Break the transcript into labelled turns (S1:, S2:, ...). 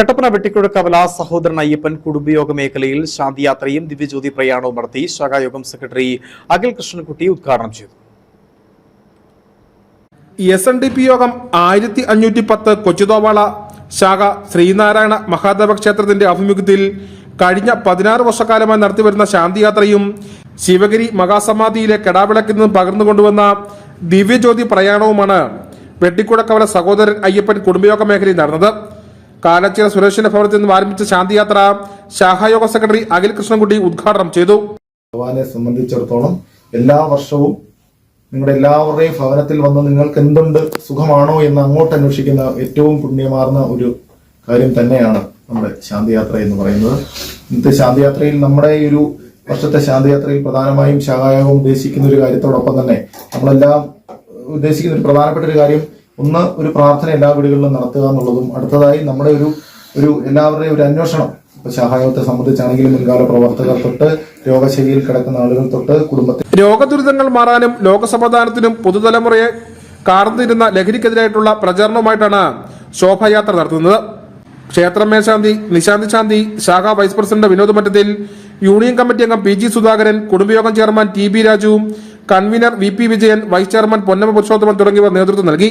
S1: കട്ടപ്പന വെട്ടിക്കുഴക്കവല സഹോദരൻ അയ്യപ്പൻ കുടുംബയോഗ മേഖലയിൽ ശാന്തിയാത്രയും ദിവ്യജ്യോതി പ്രയാണവും നടത്തി ശാഖായോഗം സെക്രട്ടറി അഖിൽ കൃഷ്ണൻകുട്ടി ഉദ്ഘാടനം ചെയ്തു.
S2: എസ് എൻ ഡി പി യോഗം ആയിരത്തി അഞ്ഞൂറ്റി പത്ത് കൊച്ചുതോവാള ശാഖ ശ്രീനാരായണ മഹാദേവ ക്ഷേത്രത്തിന്റെ ആഭിമുഖ്യത്തിൽ കഴിഞ്ഞ പതിനാറ് വർഷക്കാലമായി നടത്തിവരുന്ന ശാന്തിയാത്രയും ശിവഗിരി മഹാസമാധിയിലെ കെടാവിളക്കിൽ നിന്നും പകർന്നു കൊണ്ടുവന്ന ദിവ്യജ്യോതി പ്രയാണവുമാണ് വെട്ടിക്കുടക്കവല സഹോദരൻ അയ്യപ്പൻ കുടുംബയോഗ മേഖലയിൽ നടന്നത്. കാലച്ചിറ സുരേഷിന്റെ ഭവനത്തിൽ നിന്നും ആരംഭിച്ച ശാന്തിയാത്ര ശാഖായോഗ സെക്രട്ടറി അഖിൽ കൃഷ്ണൻകുട്ടി ഉദ്ഘാടനം ചെയ്തു.
S3: ഭഗവാനെ സംബന്ധിച്ചിടത്തോളം എല്ലാ വർഷവും നിങ്ങളുടെ എല്ലാവരുടെയും ഭവനത്തിൽ വന്ന് നിങ്ങൾക്ക് എന്തുണ്ട് സുഖമാണോ എന്ന് അങ്ങോട്ട് അന്വേഷിക്കുന്ന ഏറ്റവും പുണ്യമാർന്ന ഒരു കാര്യം തന്നെയാണ് നമ്മുടെ ശാന്തിയാത്ര എന്ന് പറയുന്നത്. ഇന്നത്തെ ശാന്തിയാത്രയിൽ നമ്മുടെ ഈ ഒരു വർഷത്തെ ശാന്തിയാത്രയിൽ പ്രധാനമായും ശാഖായോഗം ഉദ്ദേശിക്കുന്ന ഒരു കാര്യത്തോടൊപ്പം തന്നെ നമ്മളെല്ലാം ഉദ്ദേശിക്കുന്ന ഒരു പ്രധാനപ്പെട്ട ഒരു കാര്യം ഒന്ന് ഒരു പ്രാർത്ഥന എല്ലാ വീടുകളിലും നടത്തുക എന്നുള്ളതും അടുത്തതായി നമ്മുടെ ഒരു ഒരു എല്ലാവരുടെയും ഒരു അന്വേഷണം. ഇപ്പൊ സഹായത്തെ സംബന്ധിച്ചാണെങ്കിലും മുൻകാല പ്രവർത്തകർ തൊട്ട് രോഗശൈലിയിൽ കിടക്കുന്ന ആളുകൾ തൊട്ട് കുടുംബത്തിൽ
S2: രോഗദുരിതങ്ങൾ മാറാനും ലോകസമാധാനത്തിനും പുതുതലമുറയെ കാർന്നിരുന്ന ലഹരിക്കെതിരായിട്ടുള്ള പ്രചാരണവുമായിട്ടാണ് ശോഭായാത്ര നടത്തുന്നത്. ക്ഷേത്രം മേശാന്തി നിശാന്തി ശാന്തി ശാഖ vice president Vinod Mattathil union committee അംഗം പി ജി സുധാകരൻ കുടുംബയോഗം ചെയർമാൻ ടി ബി രാജുവും convener V P Vijayan vice chairman Ponnamma Purushothaman തുടങ്ങിയവർ നേതൃത്വം നൽകി.